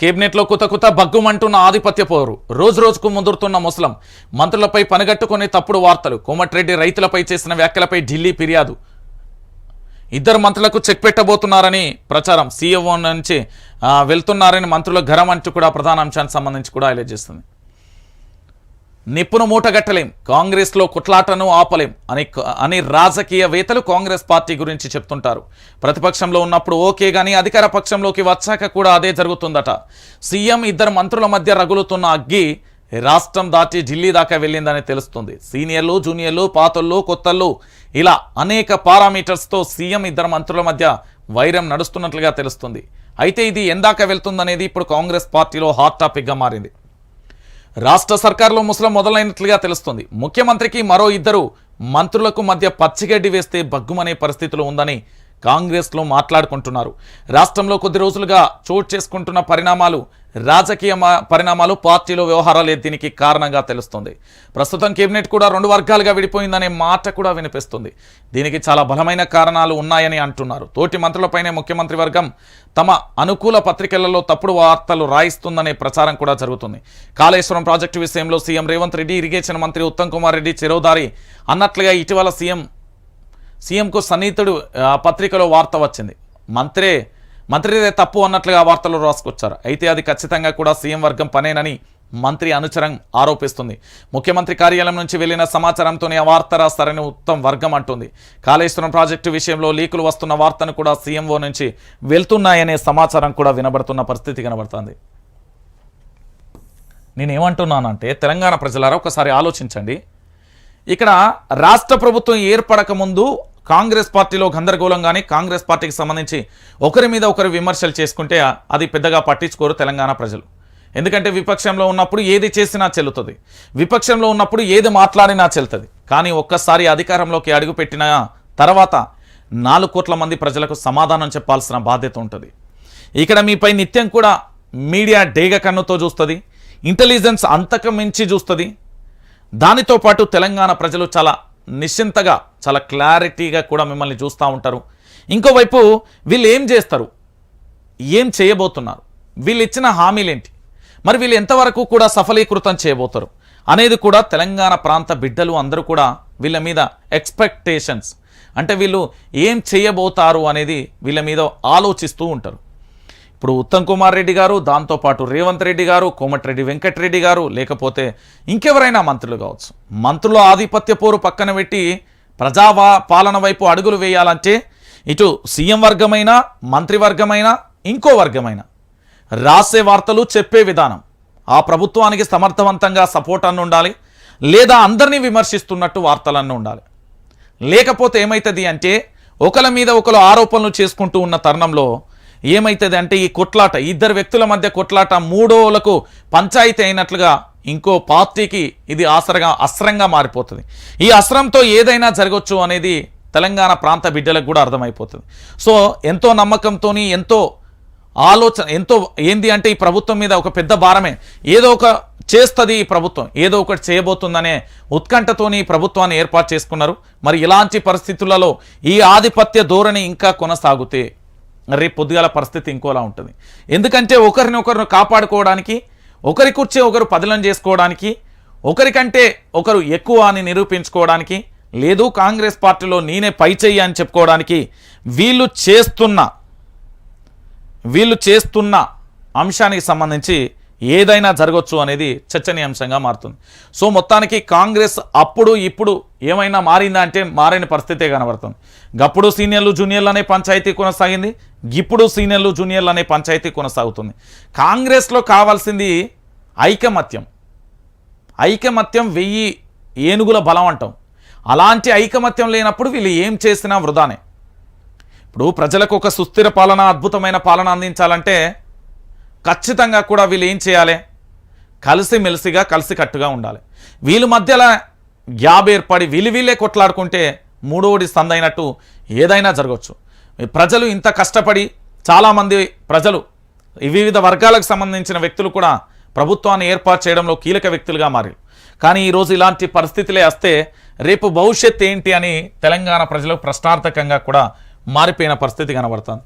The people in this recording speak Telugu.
కేబినెట్లో కుత కుత భగ్గుమంటున్న ఆధిపత్య పోరు. రోజు రోజుకు ముదురుతున్న ముస్లం. మంత్రులపై పనిగట్టుకునే తప్పుడు వార్తలు. కోమటిరెడ్డి రైతులపై చేసిన వ్యాఖ్యలపై ఢిల్లీ ఫిర్యాదు. ఇద్దరు మంత్రులకు చెక్ పెట్టబోతున్నారని ప్రచారం. సీఎంఓ నుంచి వెళ్తున్నారని మంత్రుల ఘరం అంటూ కూడా ప్రధాన అంశానికి సంబంధించి కూడా హైలైట్ చేస్తుంది. నిప్పును మూటగట్టలేం. కాంగ్రెస్లో కుట్లాటను ఆపలేం. అని అని రాజకీయవేత్తలు కాంగ్రెస్ పార్టీ గురించి చెప్తుంటారు. ప్రతిపక్షంలో ఉన్నప్పుడు ఓకే కానీ అధికార పక్షంలోకి వచ్చాక కూడా అదే జరుగుతుందట. సీఎం ఇద్దరు మంత్రుల మధ్య రగులుతున్న అగ్గి రాష్ట్రం దాటి ఢిల్లీ దాకా వెళ్ళిందని తెలుస్తుంది. సీనియర్లు జూనియర్లు పాతళ్ళు కొత్తళ్ళు ఇలా అనేక పారామీటర్స్తో సీఎం ఇద్దరు మంత్రుల మధ్య వైరం నడుస్తున్నట్లుగా తెలుస్తుంది. అయితే ఇది ఎందాక వెళ్తుందనేది ఇప్పుడు కాంగ్రెస్ పార్టీలో హాట్ టాపిక్గా మారింది. రాష్ట్ర సర్కార్లో ముసలం మొదలైనట్లుగా తెలుస్తుంది. ముఖ్యమంత్రికి మరో ఇద్దరు మంత్రులకు మధ్య పచ్చిగడ్డి వేస్తే బగ్గుమనే పరిస్థితులు ఉందని కాంగ్రెస్లో మాట్లాడుకుంటున్నారు. రాష్ట్రంలో కొద్ది రోజులుగా చోటు చేసుకుంటున్న పరిణామాలు రాజకీయ పరిణామాలు పార్టీలో వ్యవహారాలే దీనికి కారణంగా తెలుస్తుంది? ప్రస్తుతం కేబినెట్ కూడా రెండు వర్గాలుగా విడిపోయిందనే మాట కూడా వినిపిస్తుంది. దీనికి చాలా బలమైన కారణాలు ఉన్నాయని అంటున్నారు. తోటి మంత్రులపైనే ముఖ్యమంత్రి వర్గం తమ అనుకూల పత్రికలలో తప్పుడు వార్తలు రాయిస్తుందనే ప్రచారం కూడా జరుగుతుంది. కాళేశ్వరం ప్రాజెక్టు విషయంలో సీఎం రేవంత్ రెడ్డి ఇరిగేషన్ మంత్రి ఉత్తమ్ కుమార్ రెడ్డి చెరోదారి అన్నట్లుగా ఇటీవల సీఎం సీఎంకు సన్నిహితుడు ఆ, పత్రికలో వార్త వచ్చింది. మంత్రే మంత్రిదే తప్పు అన్నట్లుగా వార్తలు రాసుకొచ్చారు. అయితే అది ఖచ్చితంగా కూడా సీఎం వర్గం పనేనని మంత్రి అనుచరం ఆరోపిస్తుంది. ముఖ్యమంత్రి కార్యాలయం నుంచి వెళ్ళిన సమాచారంతోనే ఆ వార్త రాస్తారని ఉత్తమ్ వర్గం అంటుంది. కాళేశ్వరం ప్రాజెక్టు విషయంలో లీకులు వస్తున్న వార్తను కూడా సీఎంఓ నుంచి వెళ్తున్నాయనే సమాచారం కూడా వినబడుతున్న పరిస్థితి కనబడుతుంది. నేనేమంటున్నానంటే తెలంగాణ ప్రజలారా ఒకసారి ఆలోచించండి. ఇక్కడ రాష్ట్ర ప్రభుత్వం ఏర్పడక ముందు కాంగ్రెస్ పార్టీలో గందరగోళం కానీ కాంగ్రెస్ పార్టీకి సంబంధించి ఒకరి మీద ఒకరు విమర్శలు చేసుకుంటే అది పెద్దగా పట్టించుకోరు తెలంగాణ ప్రజలు. ఎందుకంటే విపక్షంలో ఉన్నప్పుడు ఏది చేసినా చెల్లుతుంది. విపక్షంలో ఉన్నప్పుడు ఏది మాట్లాడినా చెల్లుతుంది. కానీ ఒక్కసారి అధికారంలోకి అడుగుపెట్టిన తర్వాత నాలుగు కోట్ల మంది ప్రజలకు సమాధానం చెప్పాల్సిన బాధ్యత ఉంటుంది. ఇక్కడ మీపై నిత్యం కూడా మీడియా డేగ కన్నుతో చూస్తుంది. ఇంటెలిజెన్స్ అంతకు మించి చూస్తుంది. దానితో పాటు తెలంగాణ ప్రజలు చాలా నిశ్చింతగా చాలా క్లారిటీగా కూడా మిమ్మల్ని చూస్తూ ఉంటారు. ఇంకోవైపు వీళ్ళు ఏం చేస్తారు? ఏం చేయబోతున్నారు? వీళ్ళు ఇచ్చిన హామీలేంటి? మరి వీళ్ళు ఎంతవరకు కూడా సఫలీకృతం చేయబోతారు? అనేది కూడా తెలంగాణ ప్రాంత బిడ్డలు అందరూ కూడా వీళ్ళ మీద ఎక్స్పెక్టేషన్స్. అంటే వీళ్ళు ఏం చేయబోతారు అనేది వీళ్ళ మీద ఆలోచిస్తూ ఉంటారు. ఇప్పుడు ఉత్తమ్ కుమార్ రెడ్డి గారు దాంతోపాటు రేవంత్ రెడ్డి గారు కోమటిరెడ్డి వెంకటరెడ్డి గారు లేకపోతే ఇంకెవరైనా మంత్రులు కావచ్చు. మంత్రుల ఆధిపత్య పోరు పక్కన పెట్టి ప్రజావా పాలన వైపు అడుగులు వేయాలంటే ఇటు సీఎం వర్గమైన మంత్రివర్గమైన ఇంకో వర్గమైన. రాసే వార్తలు చెప్పే విధానం. ఆ ప్రభుత్వానికి సమర్థవంతంగా సపోర్ట్ అన్న ఉండాలి లేదా అందరినీ విమర్శిస్తున్నట్టు వార్తలన్నీ ఉండాలి. లేకపోతే ఏమవుతుంది అంటే ఒకరి మీద ఒకరు ఆరోపణలు చేసుకుంటూ ఉన్న తరుణంలో ఏమవుతుంది అంటే ఈ కొట్లాట ఇద్దరు వ్యక్తుల మధ్య కొట్లాట మూడోలకు పంచాయతీ అయినట్లుగా ఇంకో పార్టీకి ఇది ఆసరగా అస్త్రంగా మారిపోతుంది. ఈ అస్త్రంతో ఏదైనా జరగవచ్చు అనేది తెలంగాణ ప్రాంత బిడ్డలకు కూడా అర్థమైపోతుంది. సో ఎంతో నమ్మకంతో ఎంతో ఆలోచన ఎంతో ఏంది అంటే ఈ ప్రభుత్వం మీద ఒక పెద్ద భారమే. ఏదో ఒక చేస్తుంది ఈ ప్రభుత్వం ఏదో ఒకటి చేయబోతుందనే ఉత్కంఠతోని ఈ ప్రభుత్వాన్ని ఏర్పాటు చేసుకున్నారు. మరి ఇలాంటి పరిస్థితులలో ఈ ఆధిపత్య ధోరణి ఇంకా కొనసాగుతే రేపు పొద్దుగాల పరిస్థితి ఇంకోలా ఉంటుంది. ఎందుకంటే ఒకరిని ఒకరిని కాపాడుకోవడానికి ఒకరి కూర్చే ఒకరు పదిలం చేసుకోవడానికి ఒకరికంటే ఒకరు ఎక్కువ అని నిరూపించుకోవడానికి లేదు కాంగ్రెస్ పార్టీలో నేనే పై చెయ్యి అని చెప్పుకోవడానికి వీళ్ళు చేస్తున్న వీళ్ళు చేస్తున్న అంశానికి సంబంధించి ఏదైనా జరగవచ్చు అనేది చర్చనీయాంశంగా మారుతుంది. సో మొత్తానికి కాంగ్రెస్ అప్పుడు ఇప్పుడు ఏమైనా మారిందా అంటే మారని పరిస్థితే కనబడుతుంది. గప్పుడు సీనియర్లు జూనియర్లు అనే పంచాయతీ కొనసాగింది. ఇప్పుడు సీనియర్లు జూనియర్లు అనే పంచాయతీ కొనసాగుతుంది. కాంగ్రెస్లో కావాల్సింది ఐకమత్యం. ఐకమత్యం వెయ్యి ఏనుగుల బలం అంటాం. అలాంటి ఐకమత్యం లేనప్పుడు వీళ్ళు ఏం చేసినా వృధానే. ఇప్పుడు ప్రజలకు ఒక సుస్థిర పాలన అద్భుతమైన పాలన అందించాలంటే ఖచ్చితంగా కూడా వీళ్ళు ఏం చేయాలి? కలిసిమెలిసిగా కలిసికట్టుగా ఉండాలి. వీళ్ళ మధ్యలో గ్యాబ్ ఏర్పడి వీళ్ళు వీళ్ళే కొట్లాడుకుంటే మూడోడి సందైనట్టు ఏదైనా జరగవచ్చు ప్రజలు ఇంత కష్టపడి చాలామంది ప్రజలు వివిధ వర్గాలకు సంబంధించిన వ్యక్తులు కూడా ప్రభుత్వాన్ని ఏర్పాటు చేయడంలో కీలక వ్యక్తులుగా మారారు. కానీ ఈరోజు ఇలాంటి పరిస్థితులే వస్తే రేపు భవిష్యత్ ఏంటి అని తెలంగాణ ప్రజలకు ప్రశ్నార్థకంగా కూడా మారిపోయిన పరిస్థితి కనబడుతుంది.